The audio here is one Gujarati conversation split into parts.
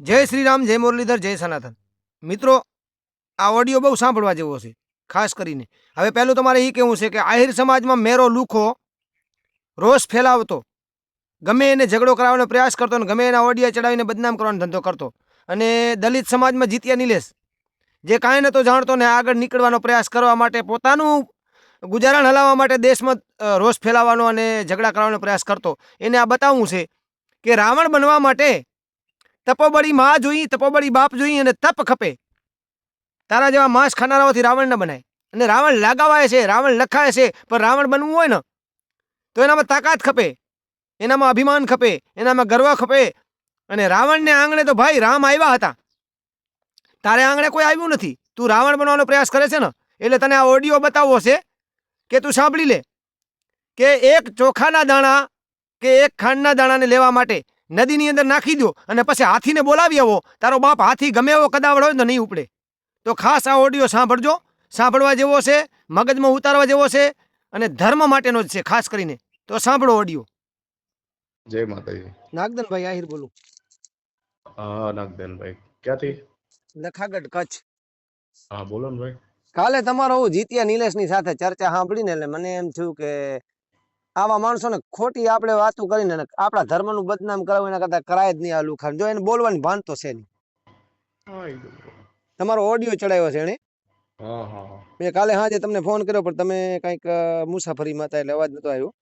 જય શ્રી રામ, જય મુરલીધર, જય સનાતન. મિત્રો, આ ઓડિયો બહુ સાંભળવા જેવો છે, ખાસ કરીને. હવે પહેલું તમારે એ કહેવું છે કે આહિર સમાજમાં મેરો લુખો રોષ ફેલાવતો, ગમે એને ઝઘડો કરાવવાનો પ્રયાસ કરતો અને ગમે એના ઓડિયા ચડાવીને બદનામ કરવાનો ધંધો કરતો. અને દલિત સમાજમાં જીત્યા નિલેશ, જે કાંઈ નહોતો જાણતો ને આગળ નીકળવાનો પ્રયાસ કરવા માટે પોતાનું ગુજરાન હલાવવા માટે દેશમાં રોષ ફેલાવવાનો અને ઝઘડા કરવાનો પ્રયાસ કરતો. એને આ બતાવવું છે કે રાવણ બનવા માટે તપોબળી માં જોઈ, તપોબળી બાપ જોઈ અને તપ ખપે. તારા જેવા માંસ ખાનારાઓથી રાવણ ન બનાય. અને રાવણ લાગાવાય છે, રાવણ લખાય છે, પણ રાવણ બનવું હોય ને. તો એનામાં તાકાત ખપે, એનામાં અભિમાન ખપે, એનામાં ગર્વ ખપે. અને રાવણને આંગણે તો ભાઈ રામ આવ્યા હતા. તારે આંગણે કોઈ આવ્યું નથી. તું રાવણ બનવાનો પ્રયાસ કરે છે ને? એટલે તને આ ઓડિયો બતાવવો છે કે તું સાંભળી લે કે એક ચોખાના દાણા કે એક ખાંડના દાણાને લેવા માટે નદીની અંદર નાખી દો અને પછી હાથીને બોલાવી આવો. તારો બાપ હાથી ગમે એવો કદાવડ હોય તો નહીં ઉપડે. તો ખાસ આ ઓડિયો સાંભળજો. સાંભળવા જેવો છે મગજમાં ઉતારવા જેવો છે અને ધર્મ માટેનો જ છે ખાસ કરીને. તો સાંભળો ઓડિયો. જય માતાજી. નાગદનભાઈ આહિર બોલું. હા નાગદનભાઈ ક્યાંથી? લખાગઢ કચ્છ. હા બોલો ને ભાઈ. કાલે તમારો જીત્યા જીત્યા નિલેશની સાથે ચર્ચા સાંભળીને એટલે મને એમ થયું કે આવા માણસોને ખોટી આપણે વાતો કરીને આપણા આપણા ધર્મનું બદનામ કરાવવું એના કરતા કરાય જ નહીં આ લુખાણ. જો એને બોલવાની ભાન તો છે નહીં. તમારો ઓડિયો ચડાવ્યો છે એને મેં કાલે સાંજે તમને ફોન કર્યો પણ તમે કંઈક મુસાફરી મુસાફરીમાં હતા એટલે અવાજ નતો આવ્યો.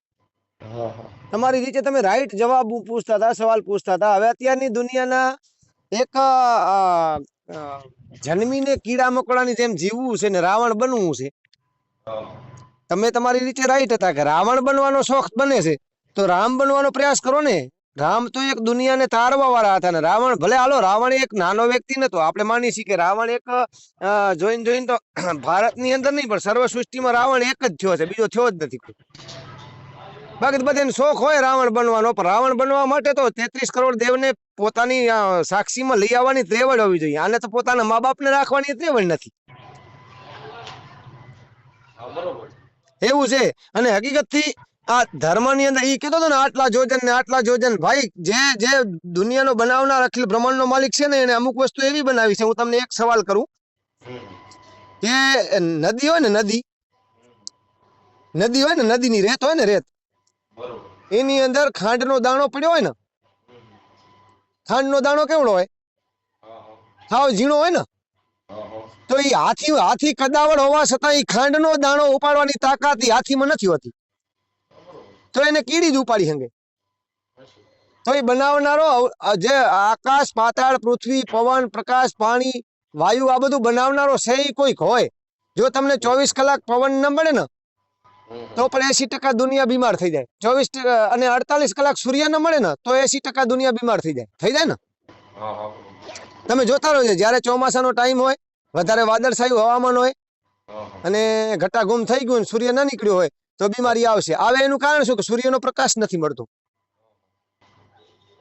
તમારી રીતે તમે રાઈટ જવાબ પૂછતા હતા સવાલ પૂછતા હતા. હવે અત્યારની દુનિયાના એક જન્મીને કીડા મકોડાની જેમ જીવવું છે ને રાવણ બનવું છે. તમે તમારી રીતે રાઈટ હતા કે રાવણ બનવાનો શોખ બને છે. તો રામ બનવાનો પ્રયાસ કરો ને. રામ તો એક દુનિયાને તારવા વાળા હતા ને. રાવણ ભલે હાલો, રાવણ એક નાનો વ્યક્તિ નતો આપણે માની છીએ કે રાવણ એક જોઈન જોઈને તો ભારતની અંદર નહીં, પણ સર્વ સૃષ્ટિમાં રાવણ એક જ થયો છે. બીજો થયો જ નથી બાકી બધાને શોખ હોય રાવણ બનવાનો, પણ રાવણ બનવા માટે તો તેત્રીસ કરોડ દેવને પોતાની સાક્ષીમાં લઈ આવવાની ત્રેવડ હોવી જોઈએ. આને તો પોતાના મા બાપને રાખવાની ત્રેવડ નથી. એવું છે. અને હકીકતથી આ ધર્મની અંદર એ કીધો હતો ને, આટલા જોજન ને આટલા જોજન. ભાઈ, જે જે દુનિયાનો બનાવનાર અખિલ બ્રહ્માંડનો માલિક છે ને, એને અમુક વસ્તુ એવી બનાવી છે, હું તમને એક સવાલ કરું. કે નદી હોય ને નદી નદી હોય ને, નદીની રેત હોય ને રેત, એની અંદર ખાંડનો દાણો પડ્યો હોય ને, ખાંડનો દાણો કેવડો હોય? સાવ ઝીણો હોય ને? તો એ હાથી હાથી કદાવડ હોવા છતાં એ ખાંડનો દાણો ઉપાડવાની તાકાત એ હાથીમાં નથી હોતી. તો એને કીડી જ ઉપાડી શકે તો એ બનાવનારો જે આકાશ પાતાળ પૃથ્વી પવન પ્રકાશ પાણી વાયુ આ બધું બનાવનારો છે એ કોઈક હોય. જો તમને ચોવીસ કલાક પવન ન મળે ને તો પણ એસી ટકા દુનિયા બીમાર થઈ જાય. ચોવીસ અને અડતાલીસ કલાક સૂર્ય ન મળે ને તો એસી ટકા દુનિયા બીમાર થઈ જાય. થઈ જાય ને? તમે જોતા રહો છો જ્યારે ચોમાસાનો ટાઈમ હોય વધારે વાદળછાયું હવામાન હોય અને ઘટાઘૂમ થઈ ગયું સૂર્ય ના નીકળ્યો હોય તો બીમારી આવશે. આવે એનું કારણ શું? કે સૂર્યનો પ્રકાશ નથી મળતો.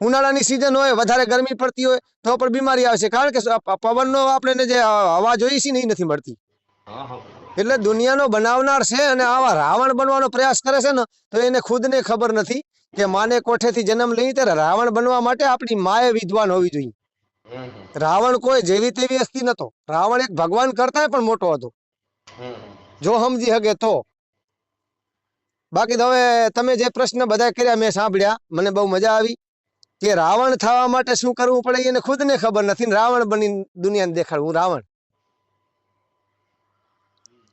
ઉનાળાની સિઝન હોય વધારે ગરમી પડતી હોય તો પણ બીમારી આવશે. કારણ કે પવનનો આપણે જે હવા જોઈએ છે ને એ નથી મળતી. એટલે દુનિયાનો બનાવનાર છે અને આવા રાવણ બનવાનો પ્રયાસ કરે છે ને તો એને ખુદને ખબર નથી કે માને કોઠેથી જન્મ લઈ ત્યારે રાવણ બનવા માટે આપણી માએ વિદ્વાન હોવી જોઈએ. રાવણ કોઈ જેવી તેવી હસ્તી નતો. રાવણ એક ભગવાન કરતા પણ મોટો હતો. જો સમજી હગે તો. બાકી તો હવે તમે જે પ્રશ્ન બધા કર્યા મેં સાંભળ્યા મને બહુ મજા આવી. કે રાવણ થવા માટે શું કરવું પડે એને ખુદને ખબર નથી રાવણ બની દુનિયાને દેખાડવું. રાવણ.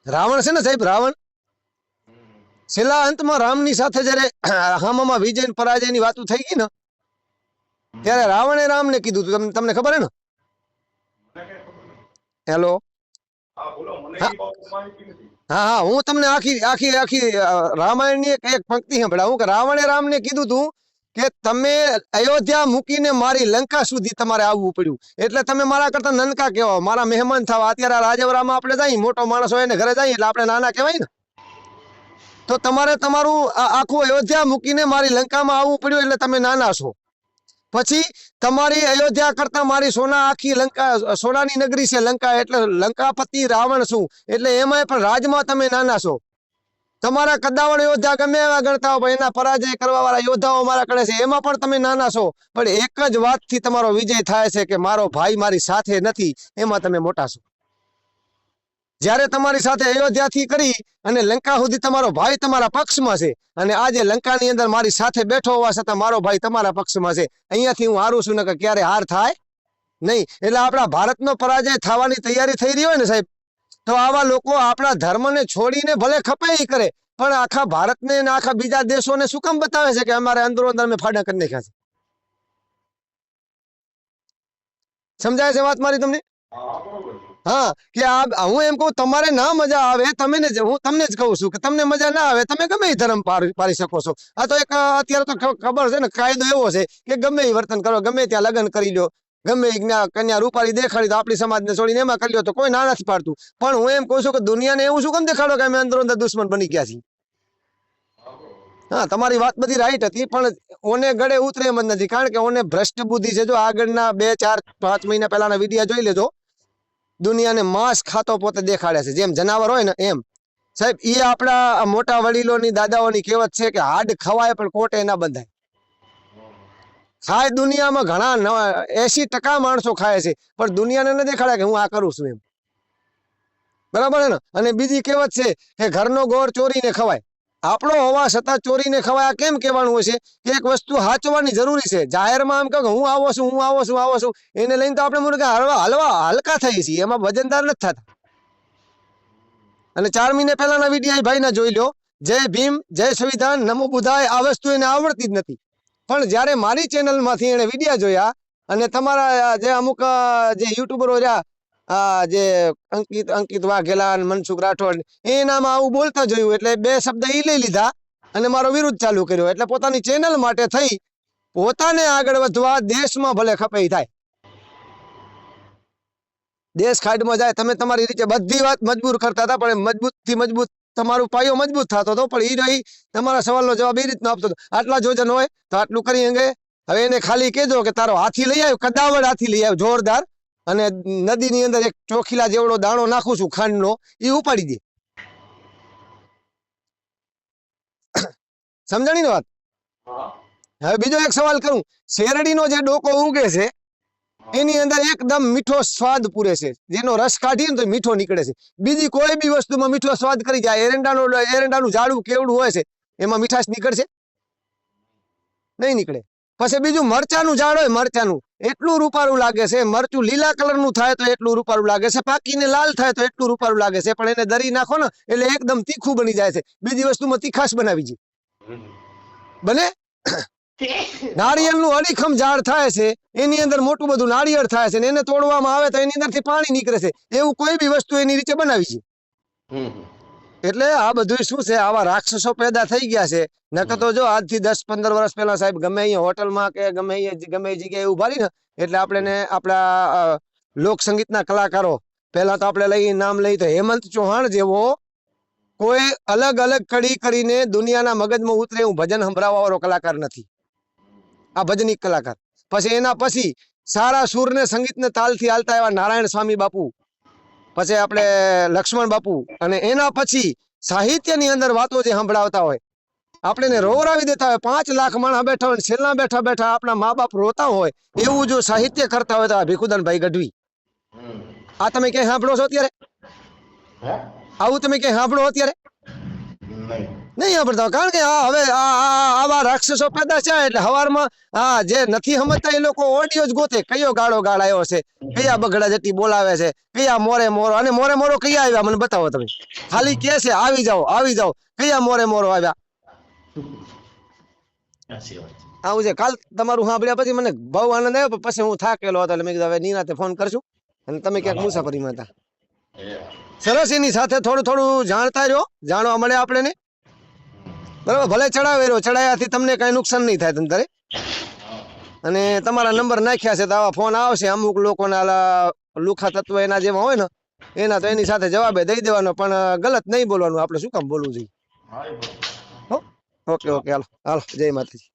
રાવણ છે ને સાહેબ રાવણ? છેલ્લા અંતમાં રામની સાથે જયારે હામામાં વિજય ને પરાજયની વાતો થઈ ગઈ ને ત્યારે રાવણે રામને કીધું તું. તમને- તમને ખબર હે ને? હેલો? હા હા. હા તમને આખી આખી આખી રામાયણની એક એક પંક્તિ સંભળાવું કે રાવણે રામને કીધું તું કે તમે અયોધ્યા મૂકીને મારી લંકા સુધી તમારે આવવું પડ્યું. એટલે તમે મારા કરતા નનકા કહેવા મારા મહેમાન થવા. અત્યારે રાજવરામાં આપણે જઈએ મોટો માણસ હોય ને ઘરે જઈએ એટલે આપણે નાના કહેવાય ને. તો તમારે તમારું આખું અયોધ્યા મૂકીને મારી લંકામાં આવવું પડ્યું એટલે તમે નાના છો. પછી તમારી અયોધ્યા કરતા મારી સોના આખી લંકા, સોનાની નગરી છે લંકા એટલે લંકાપતિ રાવણ છું. એટલે એમાં પણ રાજમાં તમે નાના છો. તમારા કદાવર યોદ્ધા ગમે એવા ગણતા હોય એના પરાજય કરવા વાળા યોદ્ધાઓ મારા કરે છે. એમાં પણ તમે નાના છો. પણ એક જ વાતથી તમારો વિજય થાય છે કે મારો ભાઈ મારી સાથે નથી. એમાં તમે મોટા છો. જ્યારે તમારી સાથે અયોધ્યાથી કરી અને લંકા સુધી તમારો ભાઈ તમારા પક્ષમાં છે અને આજે લંકાની અંદર મારી સાથે બેઠો હોવા છતાં મારો ભાઈ તમારા પક્ષમાં છે, અહીંયાથી હું હારું છું ને ક્યારે હાર થાય નહીં. એટલે આપણા ભારતનો પરાજય થવાની તૈયારી થઈ રહી હોય ને સાહેબ, તો આવા લોકો આપણા ધર્મને છોડીને ભલે ખપે કરે, પણ આખા ભારતને ને આખા બીજા દેશોને શું કામ બતાવે છે કે અમારે અંદરો અંદર અમે ફાડા કરી નાખ્યા છે? સમજાય છે વાત મારી તમને? હા, કે આ હું એમ કહું, તમારે ના મજા આવે, તમે ને હું તમને જ કહું છું કે તમને મજા ના આવે, તમે ગમે એ ધર્મ પાડી શકો છો. આ તો એક અત્યારે તો ખબર છે ને, કાયદો એવો છે કે ગમે એ વર્તન કરો, ગમે ત્યાં લગ્ન કરી લો ગમે કન્યા રૂપાળી દેખાડી તો આપણી સમાજને છોડીને એમાં કરી લો તો કોઈ ના નથી પાડતું. પણ હું એમ કહું છું કે દુનિયાને એવું શું કેમ દેખાડો કે અમે અંદર અંદર દુશ્મન બની ગયા છીએ? હા, તમારી વાત બધી રાઈટ હતી, પણ ઓને ગળે ઉતરે એમ જ નથી. કારણ કે ઓને ભ્રષ્ટ બુદ્ધિ છે, જો આગળના બે, ચાર, પાંચ મહિના પહેલાના વિડીયા જોઈ લેજો. દુનિયાને માંસ ખાતો પોતે દેખાડે છે. જેમ જનાવર હોય ને એમ. સાહેબ એ આપણા મોટા વડીલોની, દાદાઓની કહેવત છે કે હાડ ખવાય પણ કોટે ના બંધાય. ખાય દુનિયામાં ઘણા એસી ટકા માણસો ખાય છે, પણ દુનિયાને ન દેખાડે કે હું આ કરું છું એમ. બરાબર છે ને? અને બીજી કહેવત છે કે ઘરનો ગોળ ચોરીને ખવાય. આપણો હોવા છતાં ચોરીને ખવાય કેમ કહેવાનું છે? કે એક વસ્તુ હાચવાની જરૂરી છે. જાહેરમાં આમ કહો કે હું આવો છું, હું આવો છું આવો છું, એને લઈને તો આપણે મને કે હળવા, હલવા, હલકા થઈ છીએ. એમાં વજનદાર નથી થતા. અને ચાર મહિને પહેલાના વીડિયો ભાઈના જોઈ લો જય ભીમ, જય સંવિધાન, નમો બુધાય આ વસ્તુ એને આવડતી જ નથી. પણ જ્યારે મારી ચેનલમાંથી એણે વિડીયા જોયા અને તમારા જે અમુક જે યુટ્યુબરો રહ્યા આ જે અંકિત અંકિત વાઘેલા મનસુખ રાઠોડ, એનામાં આવું બોલતા જોયું એટલે બે શબ્દ એ લઈ લીધા અને મારો વિરુદ્ધ ચાલુ કર્યો. એટલે પોતાની ચેનલ માટે થઈ પોતાને આગળ વધવા દેશમાં ભલે ખપાઈ થાય. દેશ ખાડમાં જાય, તમે તમારી રીતે બધી વાત મજબૂર કરતા હતા, પણ મજબૂતથી મજબૂત તમારું પાયો મજબૂત થતો હતો, પણ ઈ રહી તમારા સવાલનો જવાબ એ રીતનો આપતો હતો. આટલા જોજન હોય તો આટલું કરી અંગે હવે એને ખાલી કહેજો કે તારો હાથી લઈ આવ્યો, કદાવડ હાથી લઈ આવ્યો, જોરદાર. અને નદીની અંદર એક ચોખીલા જેવડો દાણો નાખું છું ખાંડનો એ ઉપાડી દે. સમજાણી ને વાત હવે બીજો એક સવાલ કરું. શેરડીનો જે ડોકો ઉગે છે એની અંદર એકદમ મીઠો સ્વાદ પૂરે છે. જેનો રસ કાઢીએ ને તો મીઠો નીકળે છે. બીજી કોઈ બી વસ્તુમાં મીઠો સ્વાદ કરી જાય એરંડાનો એરંડાનું ઝાડું કેવડું હોય છે એમાં મીઠાશ નીકળશે? નહીં નીકળે. પછી બીજું મરચાનું ઝાડ હોય મરચાનું એટલું રૂપારું લાગે છે મરચું લીલા કલરનું થાય તો એટલું રૂપારું લાગે છે પાકીને લાલ થાય તો એટલું રૂપારું લાગે છે પણ એને દરી નાખો ને એટલે એકદમ તીખું બની જાય છે. બીજી વસ્તુમાં તીખાશ બનાવી છે. બને? નાળિયેરનું અડીખમ ઝાડ થાય છે એની અંદર મોટું બધું નાળિયેર થાય છે ને એને તોડવામાં આવે તો એની અંદરથી પાણી નીકળે છે. એવું કોઈ બી વસ્તુ એની રીતે બનાવી છે. એટલે આ બધું શું છે? આવા રાક્ષસો પેદા થઈ ગયા છે. નકર તો જો આજથી દસ પંદર વર્ષ પહેલા સાહેબ ગમે અહીંયા હોટલમાં કે ગમે ગમે જગ્યાએ ઊભા રહી ને એટલે આપણે ને આપણા લોક સંગીતના કલાકારો પહેલા તો આપણે લઈ નામ લઈ તો હેમંત ચૌહાણ જેવો કોઈ અલગ અલગ કડી કરીને દુનિયાના મગજમાં ઉતરે હું ભજન સંભળાવવા વાળો કલાકાર નથી. આ ભજનિક કલાકાર. પછી એના પછી સારા સૂર ને સંગીત ને તાલથી હાલતા એવા નારાયણ સ્વામી બાપુ પછી આપણે લક્ષ્મણ બાપુ અને એના પછી સાહિત્યની અંદર વાતો જે સંભળાવતા હોય આપણે રોવરાવી દેતા હોય. પાંચ લાખ માણસ બેઠા હોય છેલ્લા બેઠા બેઠા આપણા મા બાપ રોતા હોય એવું જો સાહિત્ય કરતા હોય તો આ ભીખુદાનભાઈ ગઢવી. આ તમે ક્યાંય સાંભળો છો અત્યારે? આવું તમે ક્યાંય સાંભળો અત્યારે? નહીં. નહીં સાંભળતા. કારણ કે આ હવે આવા રાક્ષસો પેદા છે એટલે હવારમાં આ જે નથી સમજતા એ લોકો ઓડિયો જ ગોતે. કયો ગાળો ગાળાયો છે? કયા બગડા જેટલી બોલાવે છે? કયા મોરે મોરો? અને મોરે મોરો કયા આવ્યા? મને બતાવો તમે. ખાલી કે છે આવી જાઓ આવી જાઓ. કયા મોરે મોરો આવ્યા? આવું છે. કાલ તમારું સાંભળ્યા પછી મને બહુ આનંદ આવ્યો પછી હું થાકેલો હતો એટલે મેં કીધું હવે નિરાતે ફોન કરશું અને તમે ક્યાંક મુસાફરીમાં હતા. સરસ એની સાથે થોડું થોડું જાણતા રહ્યો. જાણવા મળે આપણે ને બરાબર ભલે ચડાવે રહ્યો ચડાયાથી તમને કઈ નુકસાન નહીં થાય તંતરે અને તમારા નંબર નાખ્યા છે તો આવા ફોન આવશે અમુક લોકોના લુખા તત્વ એના જેવા હોય ને એના તો એની સાથે જવાબે દઈ દેવાનો પણ ગલત નહીં બોલવાનું આપણે શું કામ બોલવું જોઈએ? ઓકે ઓકે હાલો હાલો જય માતાજી.